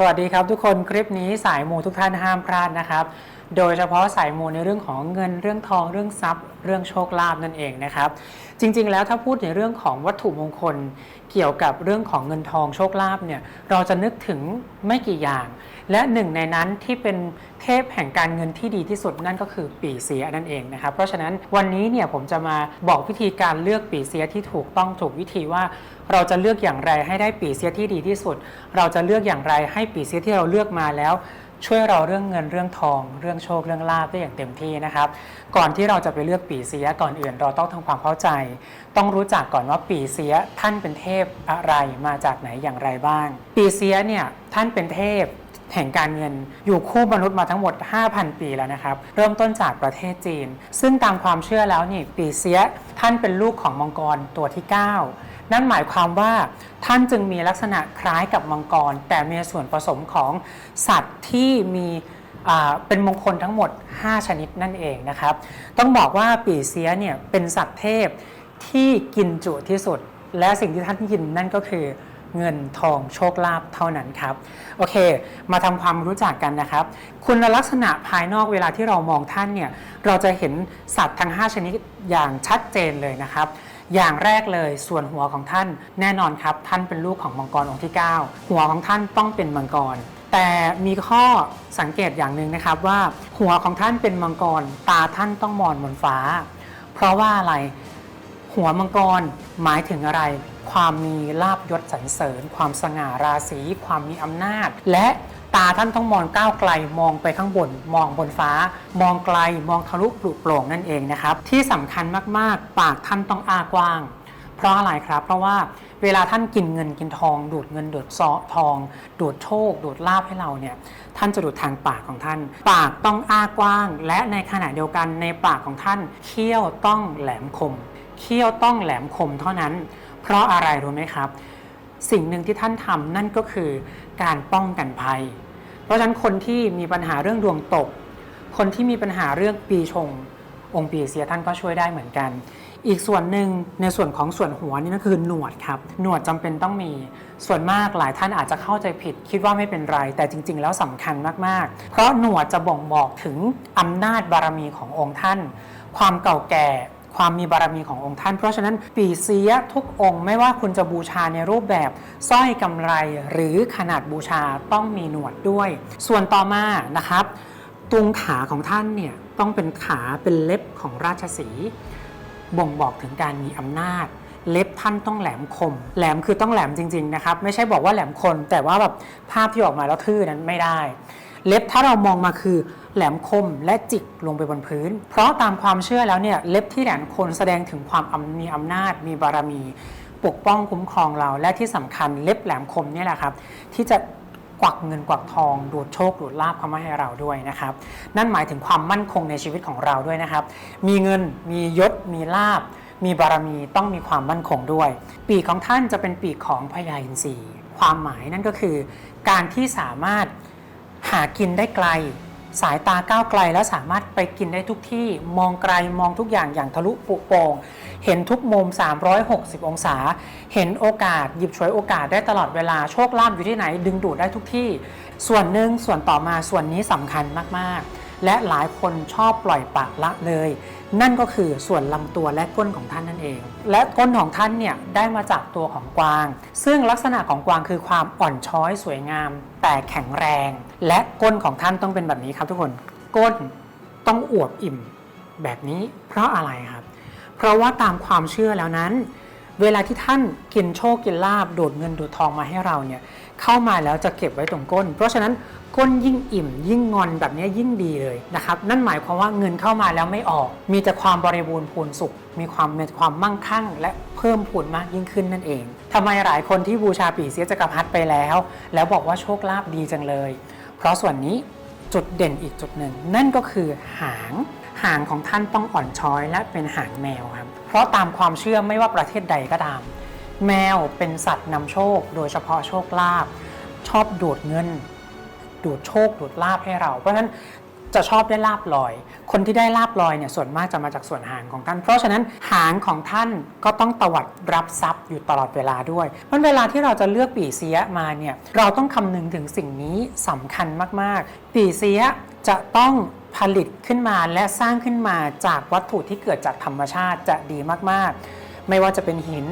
สวัสดีครับทุกคนคลิปนี้สายมูทุกท่านห้ามพลาดนะครับ โดยเฉพาะสายมูในเรื่องของเงินเรื่องทองเรื่องทรัพย์ เรื่องโชคลาภนั่นเองนะครับ จริง ๆ แล้วถ้าพูดในเรื่องของวัตถุมงคล เกี่ยวกับเรื่องของเงินทองโชคลาภเนี่ยเราจะนึกถึงไม่กี่อย่าง และหนึ่งในนั้นที่เป็นเทพแห่งการเงินที่ดีที่สุดนั่นก็คือปีเสียนั่นเองนะครับ เพราะฉะนั้นวันนี้เนี่ยผมจะมาบอกวิธีการเลือกปีเสียที่ถูกต้องถูกวิธีว่าเราจะเลือกอย่างไรให้ได้ปีเสียที่ดีที่สุด เราจะเลือกอย่างไรให้ปีเสียที่เราเลือกมาแล้ว ช่วยเราเรื่องเงินเรื่องทอง เรื่องโชคเรื่องลาภได้อย่างเต็มที่นะครับ ก่อนที่เราจะไปเลือกปีเสียก่อนอื่นเราต้องทำความเข้าใจ ต้องรู้จักก่อนว่าปีเสียท่านเป็นเทพอะไรมาจากไหนอย่างไรบ้าง ปีเสียเนี่ยท่านเป็นเทพแห่งการเงินอยู่คู่มนุษย์มาทั้งหมด 5,000 ปีแล้วนะครับ เริ่มต้นจากประเทศจีน ซึ่งตามความเชื่อแล้วนี่ปีเสียท่านเป็นลูกของมังกรตัวที่ 9 นั่นหมายความว่าท่านจึงมีลักษณะคล้ายกับมังกร แต่มีส่วนผสมของสัตว์ที่มีเป็นมงคลทั้งหมด 5 ชนิดนั่นเองนะครับ ต้องบอกว่าปีเสียเนี่ยเป็นสัตว์เทพที่กินจุที่สุด และสิ่งที่ท่านกินนั่นก็คือเงินทองโชคลาภเท่านั้นครับ โอเค มาทำความรู้จักกันนะครับ คุณลักษณะภายนอกเวลาที่เรามองท่านเนี่ย เราจะเห็นสัตว์ทั้ง 5 ชนิดอย่างชัดเจนเลยนะครับ อย่างแรกเลยส่วนหัวของท่านแน่นอนครับ ท่านเป็นลูกของมังกรองค์ที่ 9 หัวของท่านต้องเป็นมังกร แต่มีข้อสังเกตอย่างหนึ่งนะครับว่า หัวของท่านเป็นมังกร ตาท่านต้องมองบนฟ้า เพราะว่าอะไรหัวมังกรหมายถึงอะไร ความมีลาบยศสรรเสริญ ความสง่าราศี ความมีอำนาจ และ ตาท่านต้องมองก้าวไกลมองไปข้างบน มองบนฟ้า มองไกลมองทะลุปลุกโปร่งนั่นเองนะครับ ที่สำคัญมากๆ ปากท่านต้องอ้ากว้าง เพราะอะไรครับ เพราะว่าเวลาท่านกินเงินกินทอง ดูดเงินดูดซอทอง ดูดโชค ดูดลาบให้เราเนี่ยท่านจะดูดทางปากของท่าน ปากต้องอ้ากว้าง และในขณะเดียวกันในปากของท่านเขี้ยวต้องแหลมคมเขี้ยวต้องแหลมคมเท่านั้น เพราะอะไรรู้ไหมครับ สิ่งหนึ่งที่ท่านทำนั่นก็คือการป้องกันภัย เพราะฉะนั้นคนที่มีปัญหาเรื่องดวงตก คนที่มีปัญหาเรื่องปีชง องค์ปีเสียท่านก็ช่วยได้เหมือนกัน อีกส่วนหนึ่งในส่วนของส่วนหัวนี่ก็คือหนวดครับ หนวดจำเป็นต้องมีส่วนมากหลายท่านอาจจะเข้าใจผิด คิดว่าไม่เป็นไรแต่จริง ๆ แล้วสำคัญมากๆ เพราะหนวดจะบ่งบอกถึงอำนาจบารมีขององค์ท่าน ความเก่าแก่ ความมีบารมีขององค์ท่าน เพราะฉะนั้นปีเสียทุกองค์ไม่ว่าคุณจะบูชาในรูปแบบสร้อยกำไรหรือขนาดบูชาต้องมีหนวดด้วย ส่วนต่อมานะครับตรงขาของท่านเนี่ยต้องเป็นขาเป็นเล็บของราชสีบ่งบอกถึงการมีอำนาจ เล็บท่านต้องแหลมคม แหลมคือต้องแหลมจริง ๆนะครับ ไม่ใช่บอกว่าแหลมคมแต่ว่าแบบภาพที่ออกมาแล้วทื่อนั้นไม่ได้ เล็บถ้าเรามองมาคือแหลมคมและจิกลงไปบนพื้น เพราะตามความเชื่อแล้วเนี่ยเล็บที่แหลมคมแสดงถึงความอำมีอำนาจ มีบารมี ปกป้องคุ้มครองเราและที่สำคัญเล็บแหลมคมนี่แหละครับ ที่จะกวักเงินกวักทองดูดโชคดูดลาบเข้ามาให้เราด้วยนะครับ นั่นหมายถึงความมั่นคงในชีวิตของเราด้วยนะครับ มีเงินมียศมีลาบ มีบารมีต้องมีความมั่นคงด้วย ปีกของท่านจะเป็นปีกของพญาอินทรีความหมายนั่นก็คือ การที่สามารถ หากินได้ไกล สายตาก้าวไกลแล้วสามารถไปกินได้ทุกที่มองไกลมองทุกอย่างอย่างทะลุปุโป่งเห็นทุกมุม 360 องศา เห็นโอกาส หยิบฉวยโอกาสได้ตลอดเวลาโชคลาภอยู่ที่ไหน ดึงดูดได้ทุกที่ ส่วนหนึ่งส่วนต่อมาส่วนนี้สำคัญมากๆ และหลายคนชอบปล่อยปละละเลย นั่นก็คือส่วนลำตัวและก้นของท่านนั่นเอง และก้นของท่านเนี่ยได้มาจากตัวของกวาง ซึ่งลักษณะของกวางคือความอ่อนช้อยสวยงาม แต่แข็งแรง และก้นของท่านต้องเป็นแบบนี้ครับทุกคนก้นต้องอวบอิ่มแบบนี้เพราะอะไรครับ เพราะว่าตามความเชื่อแล้วนั้น เวลาที่ท่านกินโชคกินลาบดูดเงินดูดทองมาให้เราเนี่ยเข้ามาแล้วจะเก็บไว้ตรงก้น เพราะฉะนั้นก้นยิ่งอิ่ม ยิ่งงอนแบบนี้ยิ่งดีเลยนะครับ นั่นหมายความว่าเงินเข้ามาแล้วไม่ออก มีแต่ความบริบูรณ์พูนสุข มีความมีความมั่งคั่ง และเพิ่มพูนมากยิ่งขึ้นนั่นเองทำไมหลายคนที่บูชาปีเสียจักรพรรดิไปแล้ว แล้วบอกว่าโชคลาภดีจังเลย เพราะส่วนนี้จุดเด่นอีกจุดหนึ่ง นั่นก็คือหาง หางของท่านต้องอ่อนช้อยและเป็นหางแมวครับ เพราะตามความเชื่อไม่ว่าประเทศใดก็ตาม แมวเป็นสัตว์นำโชค โดยเฉพาะโชคลาภชอบดูดเงิน ดูดโชคดูดลาภให้เรา เพราะฉะนั้นจะชอบได้ลาบลอย คนที่ได้ลาบลอยเนี่ยส่วนมากจะมาจากส่วนหางของท่าน เพราะฉะนั้นหางของท่านก็ต้องตวัดรับทรัพย์อยู่ตลอดเวลาด้วยเพราะเวลาที่เราจะเลือกปีเสียมาเนี่ยเราต้องคำนึงถึงสิ่งนี้สำคัญมากๆ ปีเสียจะต้อง ผลิตขึ้นมาและสร้างขึ้นมาจากวัตถุที่เกิดจากธรรมชาติจะดีมากๆ ไม่ว่าจะเป็นหิน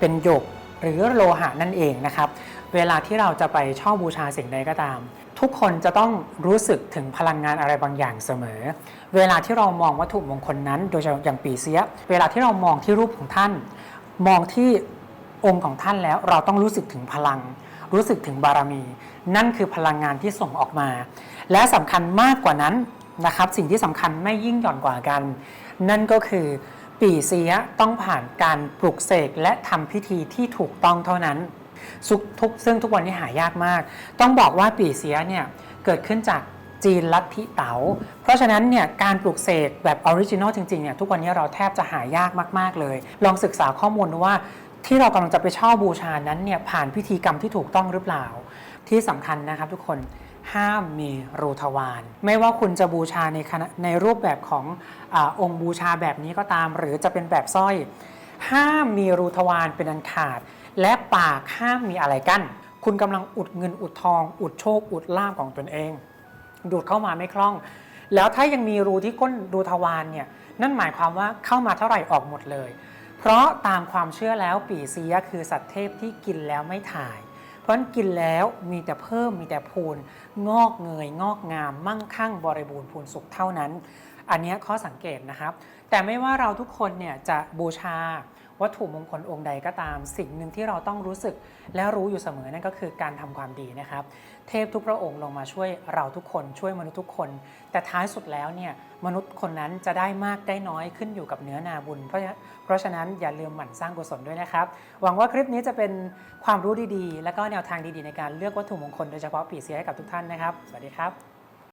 เป็นหยก หรือโลหะนั่นเองนะครับ เวลาที่เราจะไปช่าบูชาสิ่งใดก็ตาม ทุกคนจะต้องรู้สึกถึงพลังงานอะไรบางอย่างเสมอ เวลาที่เรามองวัตถุมงคลนั้น โดยเฉพาะอย่างปีเสีย เวลาที่เรามองที่รูปของท่าน มองที่องค์ของท่านแล้วเราต้องรู้สึกถึงพลัง รู้สึกถึงบารมี นั่นคือพลังงานที่ส่งออกมา และสำคัญมากกว่านั้น นะครับ สิ่งที่สำคัญไม่ยิ่งหย่อนกว่ากัน นั่นก็คือปีเสียต้องผ่านการปลุกเสกและทำพิธีที่ถูกต้องเท่านั้นซุกทุกซึ่งทุกวันนี้หายากมาก ต้องบอกว่าปีเสียเนี่ยเกิดขึ้นจากจีนลัทธิเต๋า เพราะฉะนั้นเนี่ยการปลูกเสกแบบออริจินอลจริงๆเนี่ยทุกวันนี้เราแทบจะหายากมาก ๆ เลย ลองศึกษาข้อมูลดูว่าที่เรากำลังจะไปเช่าบูชานั้นเนี่ยผ่านพิธีกรรมที่ถูกต้องหรือเปล่า ที่สำคัญนะครับทุกคน ห้ามมีรูทวารไม่ว่าคุณจะบูชาในคณะในรูปแบบของอองค์บูชาแบบนี้ก็ตาม หรือจะเป็นแบบสร้อย ห้ามมีรูทวารเป็นอันขาด และปากห้ามมีอะไรกั้นคุณกำลังอุดเงินอุดทอง อุดโชค อุดลาภของตนเอง ดูดเข้ามาไม่คล่อง แล้วถ้ายังมีรูที่ก้นรูทวารเนี่ยนั่นหมายความว่าเข้ามาเท่าไหร่ออกหมดเลย เพราะตามความเชื่อแล้วปีเสียคือสัตว์เทพที่กินแล้วไม่ถ่าย เพราะกินแล้วมีแต่เพิ่มมีแต่พูนงอกเงยงอกงาม มั่งคั่งบริบูรณ์พูนสุขเท่านั้น อันนี้ข้อสังเกตนะครับ แต่ไม่ว่าเราทุกคนเนี่ยจะบูชาวัตถุมงคลองค์ใดก็ตาม สิ่งหนึ่งที่เราต้องรู้สึกและรู้อยู่เสมอนั่นก็คือการทำความดีนะครับ เทพทุกพระองค์ลงมาช่วยเราทุกคนช่วยมนุษย์ทุกคน แต่ท้ายสุดแล้วเนี่ยมนุษย์คนนั้นจะได้มากได้น้อยขึ้นอยู่กับเนื้อนาบุญ เพราะฉะนั้นเพราะฉะนั้นอย่าลืมหมั่นสร้างกุศลด้วยนะครับ หวังว่าคลิปนี้จะเป็นความรู้ดีๆ และก็แนวทางดีๆ ในการเลือกวัตถุมงคลโดยเฉพาะปีเสียให้กับทุกท่านนะครับ สวัสดีครับ